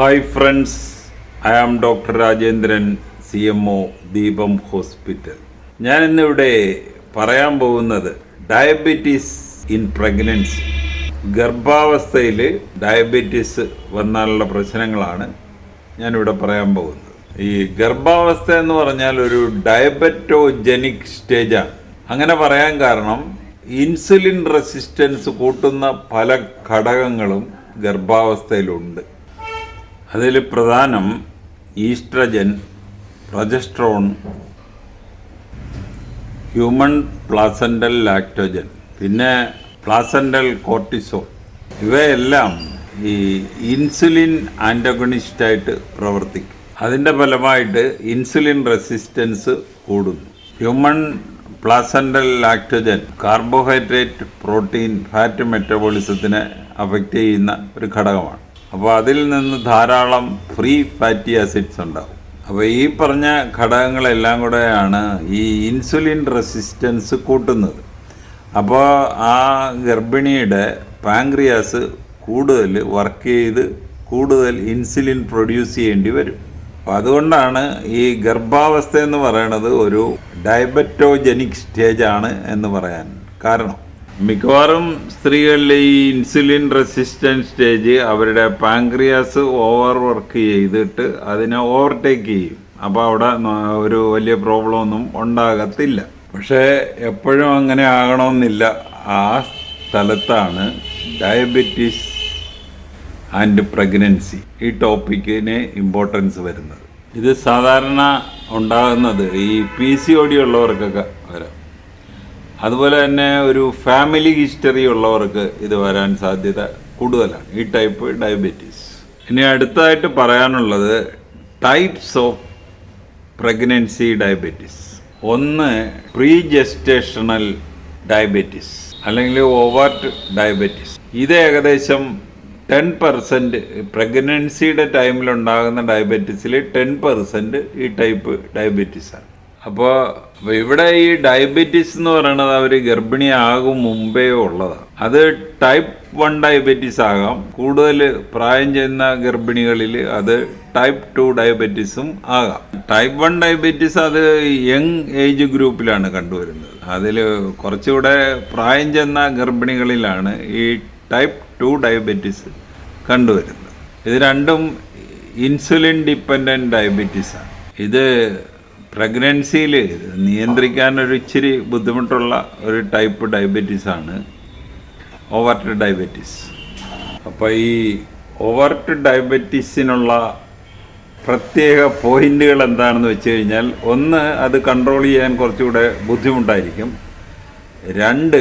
Hi friends I am doctor Rajendran C M O Deepam hospital ഞാൻ ഇന്നിവിടെ പറയാൻ പോകുന്നത് ഡയബറ്റീസ് ഇൻ പ്രഗ്നൻസി ഗർഭാവസ്ഥയിൽ ഡയബറ്റീസ് വന്നാലുള്ള പ്രശ്നങ്ങളാണ് ഞാനിവിടെ പറയാൻ പോകുന്നത്. ഈ ഗർഭാവസ്ഥ എന്ന് പറഞ്ഞാൽ ഒരു ഡയബറ്റോജനിക് സ്റ്റേജാണ് അങ്ങനെ പറയാൻ കാരണം ഇൻസുലിൻ റെസിസ്റ്റൻസ് കൂട്ടുന്ന പല ഘടകങ്ങളും ഗർഭാവസ്ഥയിലുണ്ട്. അതിൽ പ്രധാനം oestrogen progesterone human placental lactogen പിന്നെ പ്ലാസൻഡൽ കോർട്ടിസോൾ ഇവയെല്ലാം ഈ ഇൻസുലിൻ ആന്റഗണിസ്റ്റായിട്ട് പ്രവർത്തിക്കും. അതിന്റെ ഫലമായിട്ട് ഇൻസുലിൻ റെസിസ്റ്റൻസ് കൂടുന്നു. Human placental lactogen carbohydrate protein fat മെറ്റബോളിസത്തിനെ affect ചെയ്യുന്ന ഒരു ഘടകമാണ്. അപ്പോൾ അതിൽ നിന്ന് ധാരാളം ഫ്രീ ഫാറ്റി ആസിഡ്സ് ഉണ്ടാവും. അപ്പോൾ ഈ പറഞ്ഞ ഘടകങ്ങളെല്ലാം കൂടെയാണ് ഈ ഇൻസുലിൻ റെസിസ്റ്റൻസ് കൂട്ടുന്നത്. അപ്പോൾ ആ ഗർഭിണിയുടെ പാങ്ക്രിയാസ് കൂടുതൽ വർക്ക് ചെയ്ത് കൂടുതൽ ഇൻസുലിൻ പ്രൊഡ്യൂസ് ചെയ്യേണ്ടി വരും. അപ്പോൾ അതുകൊണ്ടാണ് ഈ ഗർഭാവസ്ഥ എന്ന് പറയുന്നത് ഒരു ഡയബറ്റോജനിക് സ്റ്റേജാണ് എന്ന് പറയാൻ കാരണം. മിക്കവാറും സ്ത്രീകളിലെ ഈ ഇൻസുലിൻ റെസിസ്റ്റൻസ് സ്റ്റേജ് അവരുടെ പാങ്ക്രിയാസ് ഓവർ വർക്ക് ചെയ്തിട്ട് അതിനെ ഓവർടേക്ക് ചെയ്യും. അപ്പോൾ അവിടെ ഒരു വലിയ പ്രോബ്ലം ഒന്നും ഉണ്ടാകത്തില്ല. പക്ഷേ എപ്പോഴും അങ്ങനെ ആകണമെന്നില്ല. ആ സ്ഥലത്താണ് ഡയബറ്റീസ് ആൻഡ് പ്രഗ്നൻസി ഈ ടോപ്പിക്കിന് ഇമ്പോർട്ടൻസ് വരുന്നത്. ഇത് സാധാരണ ഉണ്ടാകുന്നത് ഈ പി സി ഒ ഡി ഉള്ളവർക്കൊക്കെ വരാം. അതുപോലെ തന്നെ ഒരു ഫാമിലി ഹിസ്റ്ററി ഉള്ളവർക്ക് ഇത് വരാൻ സാധ്യത കൂടുതലാണ്. ഈ ടൈപ്പ് ഡയബറ്റീസ് ഇനി അടുത്തതായിട്ട് പറയാനുള്ളത് ടൈപ്സ് ഓഫ് പ്രഗ്നൻസി ഡയബറ്റീസ് ഒന്ന് പ്രീ ജെസ്റ്റേഷണൽ ഡയബറ്റീസ് അല്ലെങ്കിൽ ഓവർട്ട് ഡയബറ്റീസ് ഇത് ഏകദേശം ടെൻ പെർസെന്റ് പ്രഗ്നൻസിയുടെ ടൈമിലുണ്ടാകുന്ന ഡയബറ്റീസിൽ ടെൻ പെർസെന്റ് ഈ ടൈപ്പ് ഡയബറ്റീസാണ് അപ്പോൾ ഇവിടെ ഈ ഡയബറ്റീസ് എന്ന് പറയുന്നത് അവർ ഗർഭിണിയാകും മുമ്പേ ഉള്ളതാണ് അത് ടൈപ്പ് വൺ ഡയബറ്റീസ് ആകാം. കൂടുതൽ പ്രായം ചെയ്യുന്ന ഗർഭിണികളിൽ അത് ടൈപ്പ് ടു ഡയബറ്റീസും ആകാം. ടൈപ്പ് വൺ ഡയബറ്റീസ് അത് യങ് ഏജ് ഗ്രൂപ്പിലാണ് കണ്ടുവരുന്നത്. അതിൽ കുറച്ചുകൂടെ പ്രായം ചെന്ന ഗർഭിണികളിലാണ് ഈ ടൈപ്പ് ടു ഡയബറ്റീസ് കണ്ടുവരുന്നത്. ഇത് രണ്ടും ഇൻസുലിൻ ഡിപ്പെൻഡന്റ് ഡയബറ്റീസാണ് ഇത് പ്രഗ്നൻസിയിൽ നിയന്ത്രിക്കാൻ ഒരു ഇച്ചിരി ബുദ്ധിമുട്ടുള്ള ഒരു ടൈപ്പ് ഡയബറ്റീസാണ് ഓവർട്ട് ഡയബറ്റീസ്. അപ്പോൾ ഈ ഓവർട്ട് ഡയബറ്റീസിനുള്ള പ്രത്യേക പോയിന്റുകൾ എന്താണെന്ന് വെച്ച് കഴിഞ്ഞാൽ ഒന്ന് അത് കൺട്രോൾ ചെയ്യാൻ കുറച്ചുകൂടെ ബുദ്ധിമുട്ടായിരിക്കും. രണ്ട്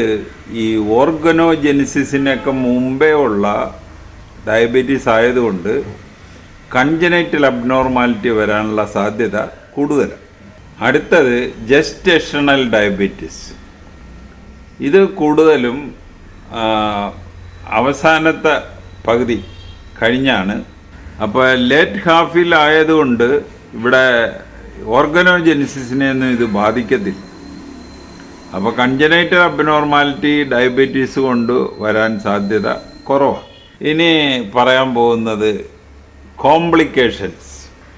ഈ ഓർഗനോജെനിസിസിനൊക്കെ മുമ്പേ ഉള്ള ഡയബറ്റീസ് ആയതുകൊണ്ട് കൺജനൈറ്റൽ അബ്നോർമാലിറ്റി വരാനുള്ള സാധ്യത കൂടുതലാണ്. അടുത്തത് ജസ്റ്റേഷണൽ ഡയബറ്റിസ് ഇത് കൂടുതലും അവസാനത്തെ പകുതി കഴിഞ്ഞാണ്. അപ്പോൾ ലേറ്റ് ഹാഫിൽ ആയതുകൊണ്ട് ഇവിടെ ഓർഗനോജെനിസിസിനെ ഒന്നും ഇത് ബാധിക്കത്തില്ല. അപ്പോൾ കൺജനൈറ്റൽ അബ്നോർമാലിറ്റി ഡയബറ്റീസ് കൊണ്ട് വരാൻ സാധ്യത കുറവാണ്. ഇനി പറയാൻ പോകുന്നത് കോംപ്ലിക്കേഷൻസ്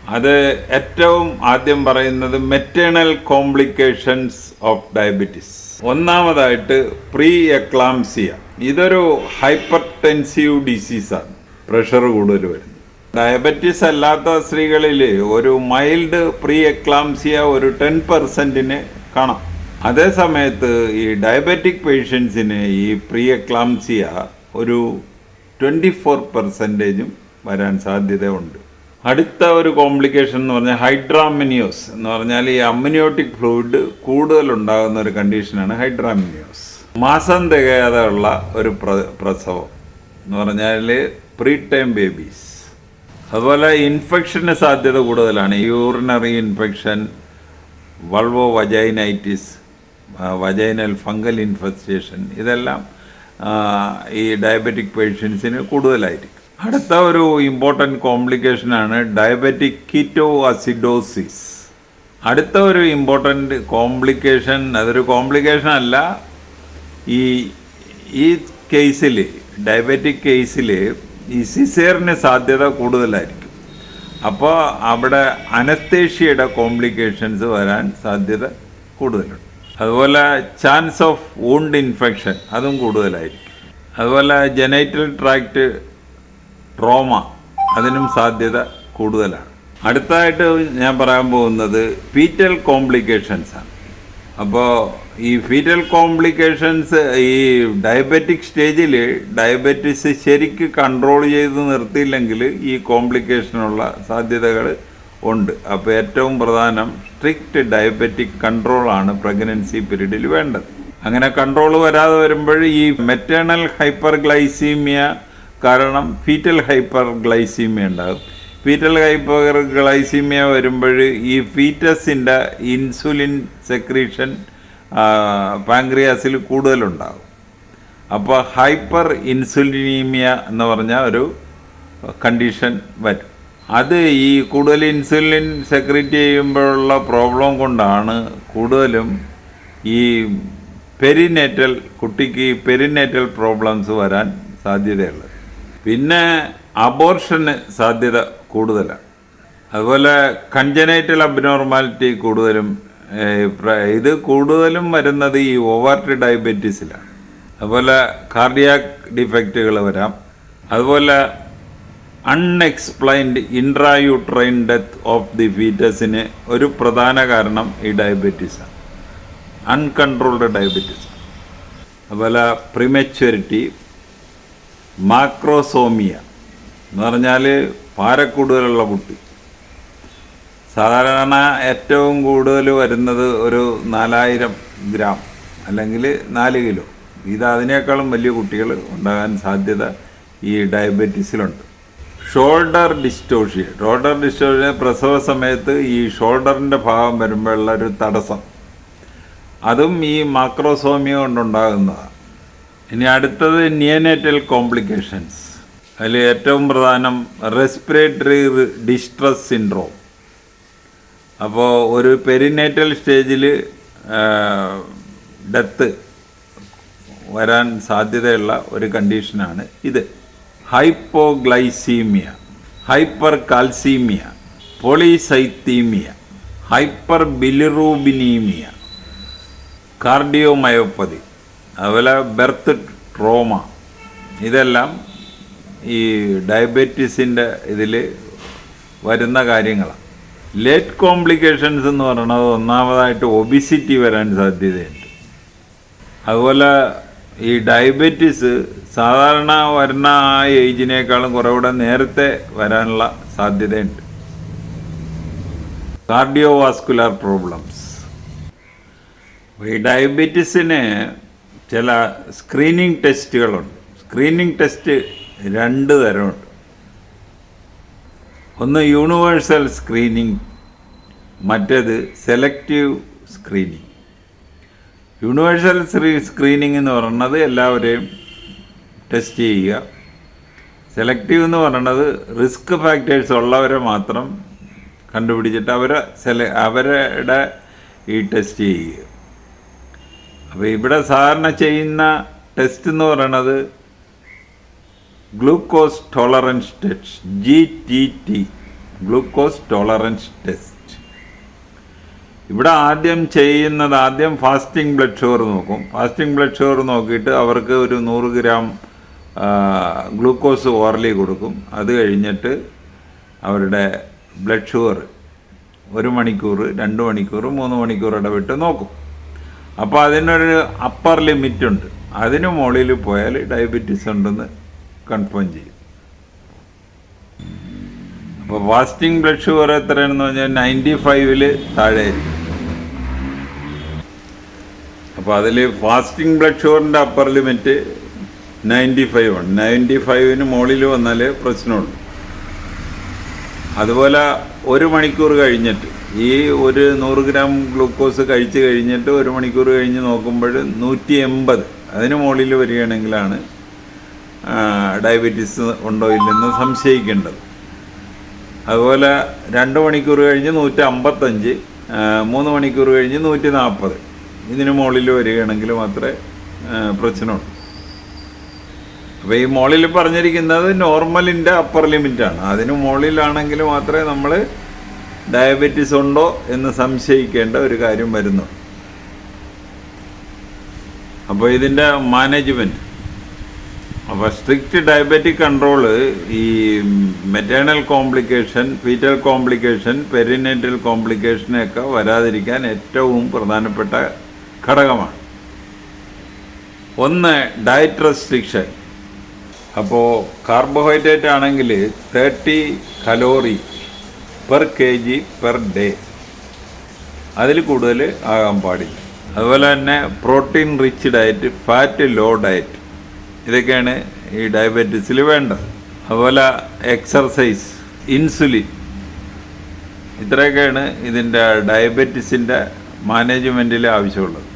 അത് ഏറ്റവും ആദ്യം പറയുന്നത് മെറ്റേണൽ കോംപ്ലിക്കേഷൻസ് ഓഫ് ഡയബറ്റിസ് ഒന്നാമതായിട്ട് പ്രീ എക്ലാംസിയ ഇതൊരു ഹൈപ്പർ ടെൻസീവ് ഡിസീസാണ് പ്രഷർ കൂടുതൽ വരുന്നത് ഡയബറ്റീസ് അല്ലാത്ത സ്ത്രീകളിൽ ഒരു മൈൽഡ് പ്രീ എക്ലാംസിയ ഒരു ടെൻ പെർസെന്റിന് കാണാം. അതേ സമയത്ത് ഈ ഡയബറ്റിക് പേഷ്യൻസിന് ഈ പ്രീ എക്ലാംസിയ ഒരു ട്വന്റി ഫോർ പെർസെന്റേജും വരാൻ സാധ്യതയുണ്ട്. അടുത്ത ഒരു കോംപ്ലിക്കേഷൻ എന്ന് പറഞ്ഞാൽ ഹൈഡ്രാമിനിയോസ് എന്ന് പറഞ്ഞാൽ ഈ അമ്മിനിയോട്ടിക് ഫ്ലൂയിഡ് കൂടുതൽ ഉണ്ടാകുന്ന ഒരു കണ്ടീഷനാണ് ഹൈഡ്രാമിനിയോസ് മാസം തികയാതെ ഉള്ള ഒരു പ്ര- പ്രസവം എന്ന് പറഞ്ഞാൽ പ്രീ ടൈം ബേബീസ് അതുപോലെ ഇൻഫെക്ഷന് സാധ്യത കൂടുതലാണ്. Urinary infection vulvovaginitis vaginal fungal infestation ഇതെല്ലാം ഈ ഡയബറ്റിക് പേഷ്യൻസിന് കൂടുതലായിരിക്കും. അടുത്ത ഒരു ഇമ്പോർട്ടന്റ് കോംപ്ലിക്കേഷനാണ് ഡയബറ്റിക് കിറ്റോ അസിഡോസിസ് അടുത്ത ഒരു ഇമ്പോർട്ടന്റ് കോംപ്ലിക്കേഷൻ അതൊരു കോംപ്ലിക്കേഷൻ അല്ല. ഈ ഈ കേസിൽ ഡയബറ്റിക് കേസിൽ ഈ സിസേറിന് സാധ്യത കൂടുതലായിരിക്കും. അപ്പോൾ അവിടെ അനസ്തേഷ്യയുടെ കോംപ്ലിക്കേഷൻസ് വരാൻ സാധ്യത കൂടുതലുണ്ട്. അതുപോലെ ചാൻസ് ഓഫ് വൂണ്ട് ഇൻഫെക്ഷൻ അതും കൂടുതലായിരിക്കും. അതുപോലെ ജനൈറ്റൽ ട്രാക്റ്റ് ട്രോമ അതിനും സാധ്യത കൂടുതലാണ്. അടുത്തായിട്ട് ഞാൻ പറയാൻ പോകുന്നത് ഫീറ്റൽ കോംപ്ലിക്കേഷൻസ് ആണ്. അപ്പോൾ ഈ ഫീറ്റൽ കോംപ്ലിക്കേഷൻസ് ഈ ഡയബറ്റിക് സ്റ്റേജിൽ ഡയബറ്റിസ് ശരിക്ക് കൺട്രോൾ ചെയ്ത് നിർത്തിയില്ലെങ്കിൽ ഈ കോംപ്ലിക്കേഷനുള്ള സാധ്യതകൾ ഉണ്ട്. അപ്പോൾ ഏറ്റവും പ്രധാനം സ്ട്രിക്റ്റ് ഡയബറ്റിക് കൺട്രോളാണ് പ്രഗ്നൻസി പീരീഡിൽ വേണ്ടത്. അങ്ങനെ കൺട്രോൾ വരാതെ വരുമ്പോൾ ഈ മെറ്റേണൽ ഹൈപ്പർ ഗ്ലൈസീമിയ കാരണം ഫീറ്റൽ ഹൈപ്പർ ഗ്ലൈസീമിയ ഉണ്ടാകും. ഫീറ്റൽ ഹൈപ്പർ ഗ്ലൈസീമിയ വരുമ്പോൾ ഈ ഫീറ്റസിന്റെ ഇൻസുലിൻ സെക്രീഷൻ പാങ്ക്രിയാസിൽ കൂടുതലുണ്ടാകും. അപ്പോൾ ഹൈപ്പർ ഇൻസുലിനീമിയ എന്ന് പറഞ്ഞ ഒരു കണ്ടീഷൻ വരും. അത് ഈ കൂടുതൽ ഇൻസുലിൻ സെക്രീറ്റ് ചെയ്യുമ്പോഴുള്ള പ്രോബ്ലം കൊണ്ടാണ് കൂടുതലും ഈ പെരിനേറ്റൽ കുട്ടിക്ക് പെരിനേറ്റൽ പ്രോബ്ലംസ് വരാൻ സാധ്യതയുള്ളത്. പിന്നെ അബോർഷന് സാധ്യത കൂടുതലാണ് അതുപോലെ കൺജനൈറ്റൽ അബ്നോർമാലിറ്റി കൂടുതലും ഇത് കൂടുതലും വരുന്നത് ഈ ഓവർട്ട് ഡയബറ്റീസിലാണ് അതുപോലെ കാർഡിയാക് ഡിഫക്റ്റുകൾ വരാം. അതുപോലെ unexplained intrauterine death of the ഫീറ്റസിന് ഒരു പ്രധാന കാരണം ഈ ഡയബറ്റീസാണ് അൺകൺട്രോൾഡ് ഡയബറ്റീസ് അതുപോലെ പ്രിമച്വരിറ്റി മാക്രോസോമിയ എന്ന് പറഞ്ഞാൽ പാരക്കൂടുതലുള്ള കുട്ടി. സാധാരണ ഏറ്റവും കൂടുതൽ വരുന്നത് ഒരു നാലായിരം ഗ്രാം അല്ലെങ്കിൽ നാല് കിലോ. ഇത് അതിനേക്കാളും വലിയ കുട്ടികൾ ഉണ്ടാകാൻ സാധ്യത ഈ ഡയബറ്റീസിലുണ്ട്. ഷോൾഡർ ഡിസ്റ്റോഷ്യ. ഷോൾഡർ ഡിസ്റ്റോഷ്യ പ്രസവ സമയത്ത് ഈ ഷോൾഡറിന്റെ ഭാഗം വരുമ്പോഴുള്ള ഒരു തടസ്സം. അതും ഈ മാക്രോസോമിയ കൊണ്ടുണ്ടാകുന്നതാണ്. ഇനി അടുത്തത് നിയനേറ്റൽ കോംപ്ലിക്കേഷൻസ് അതിൽ ഏറ്റവും പ്രധാനം റെസ്പിറേറ്ററി ഡിസ്ട്രസ് സിൻഡ്രോം അപ്പോൾ ഒരു പെരിനേറ്റൽ സ്റ്റേജിൽ ഡെത്ത് വരാൻ സാധ്യതയുള്ള ഒരു കണ്ടീഷനാണ് ഇത്. Hypoglycaemia hypercalcaemia polycythaemia hyperbilirubinaemia cardiomyopathy അതുപോലെ ബെർത്ത് ട്രോമ. ഇതെല്ലാം ഈ ഡയബറ്റീസിന്റെ ഇതിൽ വരുന്ന കാര്യങ്ങളാണ് ലേറ്റ് കോംപ്ലിക്കേഷൻസ് എന്ന് പറയുന്നത് ഒന്നാമതായിട്ട് ഒബിസിറ്റി വരാൻ സാധ്യതയുണ്ട്. അതുപോലെ ഈ ഡയബറ്റീസ് സാധാരണ വരുന്ന ആ ഏജിനേക്കാളും കുറച്ചുകൂടെ നേരത്തെ വരാനുള്ള സാധ്യതയുണ്ട്. Cardiovascular problems. ഈ ഡയബറ്റീസിന് ചില സ്ക്രീനിങ് ടെസ്റ്റുകളുണ്ട് സ്ക്രീനിങ് ടെസ്റ്റ് രണ്ട് തരമുണ്ട്. ഒന്ന് യൂണിവേഴ്സൽ സ്ക്രീനിങ് മറ്റേത് സെലക്റ്റീവ് സ്ക്രീനിങ് യൂണിവേഴ്സൽ സ്ക്രീനിങ് എന്ന് പറയുന്നത് എല്ലാവരെയും ടെസ്റ്റ് ചെയ്യുക. സെലക്റ്റീവ് എന്ന് പറയുന്നത് റിസ്ക് ഫാക്ടേഴ്സ് ഉള്ളവരെ മാത്രം കണ്ടുപിടിച്ചിട്ട് അവരെ സെല അവരുടെ ഈ ടെസ്റ്റ് ചെയ്യുക. അപ്പോൾ ഇവിടെ സാധാരണ ചെയ്യുന്ന ടെസ്റ്റ് എന്ന് പറയണത് glucose tolerance test G T T glucose tolerance test ഇവിടെ ആദ്യം ചെയ്യുന്നത് ആദ്യം ഫാസ്റ്റിംഗ് ബ്ലഡ് ഷുഗർ നോക്കും. ഫാസ്റ്റിംഗ് ബ്ലഡ് ഷുഗർ നോക്കിയിട്ട് അവർക്ക് ഒരു നൂറ് ഗ്രാം ഗ്ലൂക്കോസ് ഓർലി കൊടുക്കും. അത് കഴിഞ്ഞിട്ട് അവരുടെ ബ്ലഡ് ഷുഗർ ഒരു മണിക്കൂർ രണ്ട് മണിക്കൂർ മൂന്ന് മണിക്കൂർ ഇടവിട്ട് നോക്കും. അപ്പോൾ അതിനൊരു അപ്പർ ലിമിറ്റ് ഉണ്ട്. അതിന് മുകളിൽ പോയാൽ ഡയബറ്റീസ് ഉണ്ടെന്ന് കൺഫേം ചെയ്യും. അപ്പോൾ ഫാസ്റ്റിംഗ് ബ്ലഡ് ഷുഗർ എത്രയാണെന്ന് പറഞ്ഞാൽ നയന്റി ഫൈവിൽ താഴെ ആയിരിക്കും അപ്പോൾ അതിൽ ഫാസ്റ്റിംഗ് ബ്ലഡ് ഷുഗറിന്റെ അപ്പർ ലിമിറ്റ് നയന്റി ഫൈവ് ആണ്. നയന്റി ഫൈവിന് മുകളിൽ വന്നാലേ പ്രശ്നമുള്ളൂ. അതുപോലെ ഒരു മണിക്കൂർ കഴിഞ്ഞിട്ട് ഈ ഒരു നൂറ് ഗ്രാം ഗ്ലൂക്കോസ് കഴിച്ച് കഴിഞ്ഞിട്ട് ഒരു മണിക്കൂർ കഴിഞ്ഞ് നോക്കുമ്പോൾ നൂറ്റി എൺപത്. അതിന് മുകളിൽ വരികയാണെങ്കിലാണ് ഡയബറ്റീസ് ഉണ്ടോ ഇല്ലെന്ന് സംശയിക്കേണ്ടത്. അതുപോലെ രണ്ട് മണിക്കൂർ കഴിഞ്ഞ് നൂറ്റി അമ്പത്തഞ്ച് മൂന്ന് മണിക്കൂർ കഴിഞ്ഞ് നൂറ്റി നാൽപ്പത് ഇതിന് മുകളിൽ വരികയാണെങ്കിൽ മാത്രമേ പ്രശ്നമുള്ളൂ. അപ്പോൾ ഈ മുകളിൽ പറഞ്ഞിരിക്കുന്നത് നോർമലിന്റെ അപ്പർ ലിമിറ്റാണ്. അതിന് മുകളിലാണെങ്കിൽ മാത്രമേ നമ്മൾ ഡയബറ്റീസ് ഉണ്ടോ എന്ന് സംശയിക്കേണ്ട ഒരു കാര്യം വരുന്നു. അപ്പോൾ ഇതിന്റെ മാനേജ്മെന്റ് അപ്പോൾ സ്ട്രിക്റ്റ് ഡയബറ്റിക് കൺട്രോൾ ഈ maternal complication fetal complication perinatal കോംപ്ലിക്കേഷനൊക്കെ വരാതിരിക്കാൻ ഏറ്റവും പ്രധാനപ്പെട്ട ഘടകമാണ്. ഒന്ന് ഡയറ്റ് റെസ്ട്രിക്ഷൻ. അപ്പോൾ കാർബോഹൈഡ്രേറ്റ് ആണെങ്കിൽ thirty calorie per K G per day അതിൽ കൂടുതൽ ആകാൻ പാടില്ല. അതുപോലെ തന്നെ protein rich diet fat low diet ഇതൊക്കെയാണ് ഈ ഡയബറ്റീസിൽ വേണ്ടത്. അതുപോലെ എക്സർസൈസ് ഇൻസുലിൻ ഇത്രയൊക്കെയാണ് ഇതിന്റെ ഡയബറ്റീസിന്റെ മാനേജ്മെന്റിൽ ആവശ്യമുള്ളത്.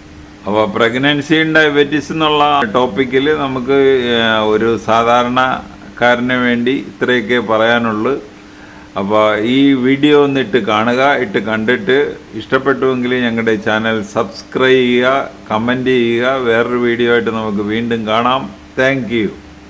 അപ്പോൾ പ്രഗ്നൻസി ഡയബറ്റീസ് എന്നുള്ള ടോപ്പിക്കിൽ നമുക്ക് ഒരു സാധാരണക്കാരന് വേണ്ടി ഇത്രയൊക്കെ പറയാനുള്ളൂ. അപ്പോൾ ഈ വീഡിയോ ഒന്ന് ഇട്ട് കാണുക ഇട്ട് കണ്ടിട്ട് ഇഷ്ടപ്പെട്ടുവെങ്കിൽ ഞങ്ങളുടെ ചാനൽ സബ്സ്ക്രൈബ് ചെയ്യുക കമന്റ് ചെയ്യുക. വേറൊരു വീഡിയോ ആയിട്ട് നമുക്ക് വീണ്ടും കാണാം. താങ്ക്